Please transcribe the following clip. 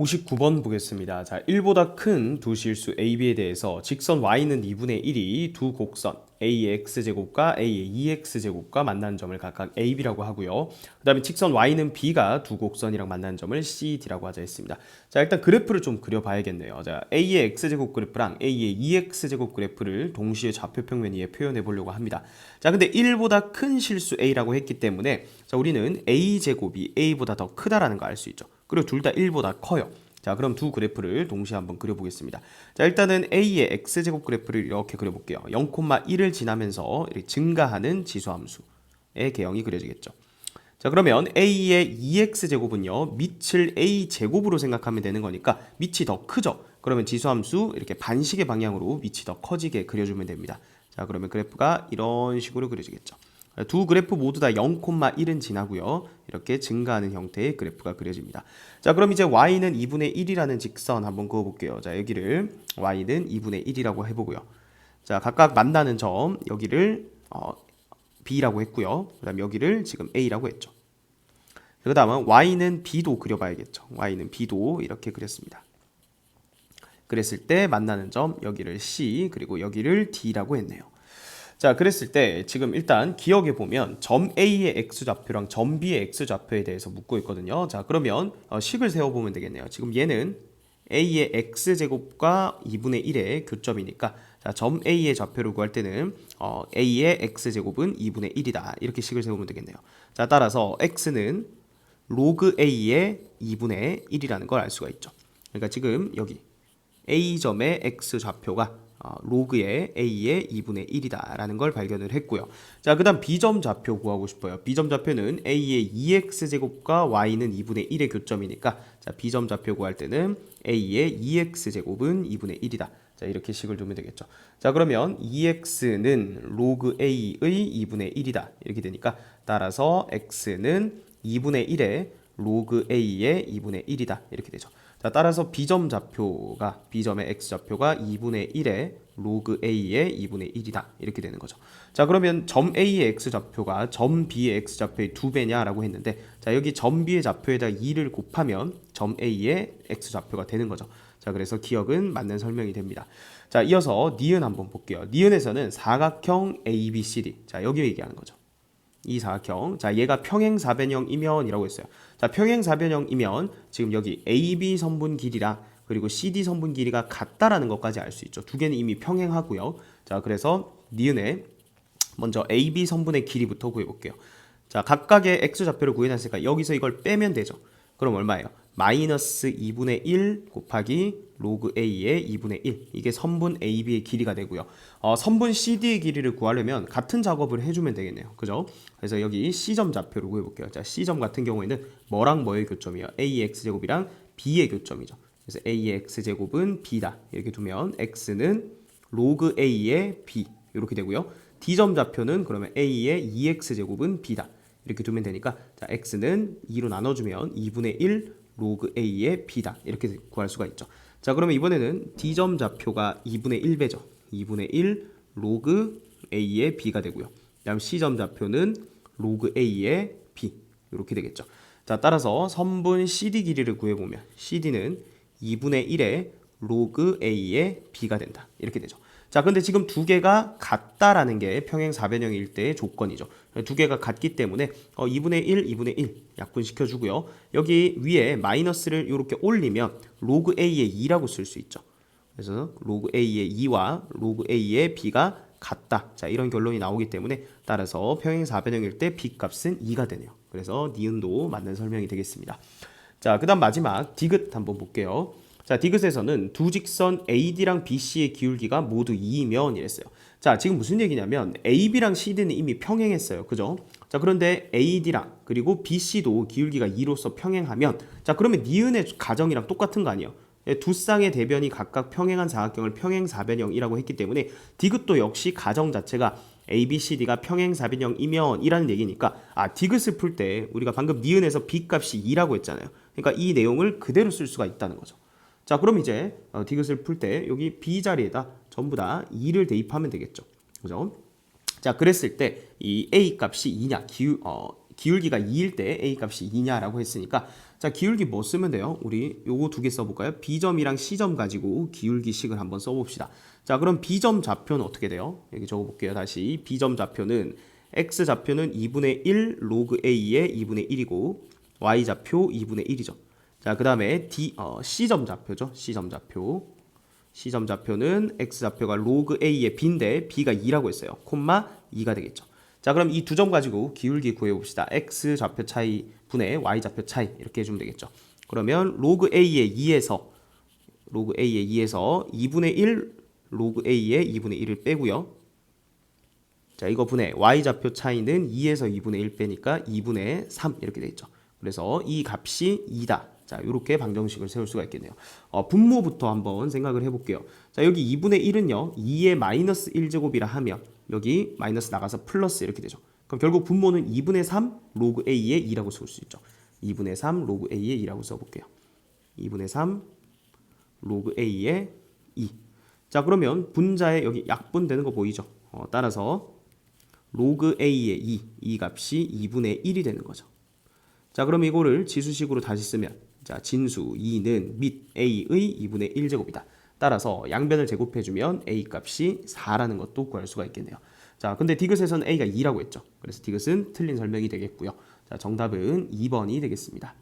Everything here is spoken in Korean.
59번 보겠습니다. 자, 1보다 큰 두 실수 AB에 대해서 직선 y는 2분의 1이 두 곡선 A의 x제곱과 A의 2x제곱과 만나는 점을 각각 AB라고 하고요. 그 다음에 직선 y는 B가 두 곡선이랑 만나는 점을 CD라고 하자 했습니다. 자, 일단 그래프를 좀 그려봐야겠네요. 자, A의 x제곱 그래프랑 A의 2x제곱 그래프를 동시에 좌표평면 위에 표현해 보려고 합니다. 자, 근데 1보다 큰 실수 A라고 했기 때문에 자, 우리는 A제곱이 A보다 더 크다라는 거 알 수 있죠. 그리고 둘 다 1보다 커요. 자, 그럼 두 그래프를 동시에 한번 그려보겠습니다. 자, 일단은 A의 x제곱 그래프를 이렇게 그려볼게요. 0,1을 지나면서 증가하는 지수함수의 개형이 그려지겠죠. 자, 그러면 A의 2x제곱은요, 밑을 A제곱으로 생각하면 되는 거니까 밑이 더 크죠? 그러면 지수함수 이렇게 반식의 방향으로 밑이 더 커지게 그려주면 됩니다. 자, 그러면 그래프가 이런 식으로 그려지겠죠. 두 그래프 모두 다 0,1은 지나고요. 이렇게 증가하는 형태의 그래프가 그려집니다. 자, 그럼 이제 y는 2분의 1이라는 직선 한번 그어 볼게요. 자, 여기를 y는 2분의 1이라고 해 보고요. 자, 각각 만나는 점 여기를 어, b라고 했고요. 그다음 여기를 지금 a라고 했죠. 그 다음은 y는 b도 그려 봐야겠죠. y는 b도 이렇게 그렸습니다. 그랬을 때 만나는 점 여기를 c 그리고 여기를 d라고 했네요. 자, 그랬을 때 지금 일단 기억해 보면 점 A의 x 좌표랑 점 B의 x 좌표에 대해서 묻고 있거든요. 자, 그러면 어, 식을 세워 보면 되겠네요. 지금 얘는 A의 x 제곱과 2분의 1의 교점이니까 자, 점 A의 좌표를 구할 때는 어, A의 x 제곱은 2분의 1이다. 이렇게 식을 세우면 되겠네요. 자, 따라서 x는 로그 A의 2분의 1이라는 걸 알 수가 있죠. 그러니까 지금 여기 A점의 x 좌표가 어, 로그의 a의 2분의 1이다라는 걸 발견을 했고요. 자, 그 다음 b점 좌표 구하고 싶어요. b점 좌표는 a의 2x 제곱과 y는 2분의 1의 교점이니까 자, b점 좌표 구할 때는 a의 2x 제곱은 2분의 1이다. 자, 이렇게 식을 두면 되겠죠. 자, 그러면 2x는 로그 a의 2분의 1이다. 이렇게 되니까 따라서 x는 2분의 1의 로그 a의 2분의 1이다. 이렇게 되죠. 자, 따라서 b점 좌표가 b점의 x 좌표가 2분의 1의 로그 a의 2분의 1이다. 이렇게 되는 거죠. 자, 그러면 점 a의 x 좌표가 점 b의 x 좌표의 두 배냐라고 했는데 자, 여기 점 b의 좌표에다 2를 곱하면 점 a의 x 좌표가 되는 거죠. 자, 그래서 기억은 맞는 설명이 됩니다. 자, 이어서 니은 한번 볼게요. 니은에서는 사각형 ABCD. 자, 여기 얘기하는 거죠. 이 사각형. 자, 얘가 평행 사변형이면이라고 했어요. 자, 평행 사변형이면 지금 여기 AB 선분 길이랑 그리고 CD 선분 길이가 같다라는 것까지 알 수 있죠. 두 개는 이미 평행하고요. 자, 그래서 니은에 먼저 AB 선분의 길이부터 구해 볼게요. 자, 각각의 x 좌표를 구해놨으니까 여기서 이걸 빼면 되죠. 그럼 얼마예요? 마이너스 2분의 1 곱하기 로그 a의 2분의 1 이게 선분 ab의 길이가 되고요. 어, 선분 cd의 길이를 구하려면 같은 작업을 해주면 되겠네요. 그죠? 그래서 여기 c점 좌표를 구해볼게요. 자, c점 같은 경우에는 뭐랑 뭐의 교점이에요? a의 x제곱이랑 b의 교점이죠. 그래서 a의 x제곱은 b다. 이렇게 두면 x는 로그 a의 b 이렇게 되고요. d점 좌표는 그러면 a의 2x제곱은 b다. 이렇게 두면 되니까 자, x는 2로 나눠주면 2분의 1 로그 a의 b다. 이렇게 구할 수가 있죠. 자, 그러면 이번에는 d점 좌표가 2분의 1배죠. 2분의 1 로그 a의 b가 되고요. 그다음 c점 좌표는 로그 a의 b 이렇게 되겠죠. 자, 따라서 선분 CD 길이를 구해보면 CD는 2분의 1의 로그 a의 b가 된다. 이렇게 되죠. 자, 근데 지금 두 개가 같다라는 게 평행사변형일 때의 조건이죠. 두 개가 같기 때문에 어, 2분의 1, 2분의 1 약분시켜 주고요. 여기 위에 마이너스를 이렇게 올리면 로그 a의 2라고 쓸 수 있죠. 그래서 로그 a의 2와 로그 a의 b가 같다. 자, 이런 결론이 나오기 때문에 따라서 평행사변형일 때 b 값은 2가 되네요. 그래서 니은도 맞는 설명이 되겠습니다. 자, 그다음 마지막 디귿 한번 볼게요. 자, 디귿에서는 두 직선 AD랑 BC의 기울기가 모두 2이면 이랬어요. 자, 지금 무슨 얘기냐면 AB랑 CD는 이미 평행했어요. 그죠? 자, 그런데 AD랑 그리고 BC도 기울기가 2로서 평행하면 자, 그러면 니은의 가정이랑 똑같은 거 아니에요? 예, 두 쌍의 대변이 각각 평행한 사각형을 평행사변형이라고 했기 때문에 디귿도 역시 가정 자체가 A, B, C, D가 평행사변형이면 이라는 얘기니까 아 디귿을 풀 때 우리가 방금 니은에서 B 값이 2라고 했잖아요. 그러니까 이 내용을 그대로 쓸 수가 있다는 거죠. 자, 그럼 이제 어, 디귿을 풀 때 여기 B 자리에다 전부 다 2를 대입하면 되겠죠. 그죠? 자, 그랬을 때 이 A 값이 2냐, 기울, 어, 기울기가 2일 때 A 값이 2냐라고 했으니까 자, 기울기 뭐 쓰면 돼요? 우리 요거 두 개 써볼까요? B점이랑 C점 가지고 기울기식을 한번 써봅시다. 자, 그럼 B점 좌표는 어떻게 돼요? 여기 적어볼게요. 다시 B점 좌표는 X 좌표는 2분의 1 로그 A의 2분의 1이고 Y 좌표 2분의 1이죠. 자, 그 다음에 D, 어, C점 좌표죠. C점 좌표. C점 좌표는 X 좌표가 로그 A의 B인데 B가 2라고 했어요. 콤마 2가 되겠죠. 자, 그럼 이 두 점 가지고 기울기 구해봅시다. X 좌표 차이 분의 Y 좌표 차이 이렇게 해주면 되겠죠. 그러면 로그 A의 2에서 로그 A의 2에서 2분의 1 로그 A의 2분의 1을 빼고요. 자, 이거 분의 Y 좌표 차이는 2에서 2분의 1 빼니까 2분의 3 이렇게 되겠죠. 그래서 이 값이 2다. 자, 이렇게 방정식을 세울 수가 있겠네요. 어, 분모부터 한번 생각을 해볼게요. 자, 여기 2분의 1은요, 2의 마이너스 1제곱이라 하면 여기 마이너스 나가서 플러스 이렇게 되죠. 그럼 결국 분모는 2분의 3 로그 A의 2라고 쓸 수 있죠. 2분의 3 로그 A의 2라고 써볼게요. 2분의 3 로그 A의 2. 자, 그러면 분자에 여기 약분 되는 거 보이죠? 어, 따라서 로그 A의 2, 이 값이 2분의 1이 되는 거죠. 자, 그럼 이거를 지수식으로 다시 쓰면 자, 진수 2는 밑 A의 2분의 1제곱이다. 따라서 양변을 제곱해주면 A 값이 4라는 것도 구할 수가 있겠네요. 자, 근데 디귿에서는 A가 2라고 했죠. 그래서 디귿은 틀린 설명이 되겠고요. 자, 정답은 2번이 되겠습니다.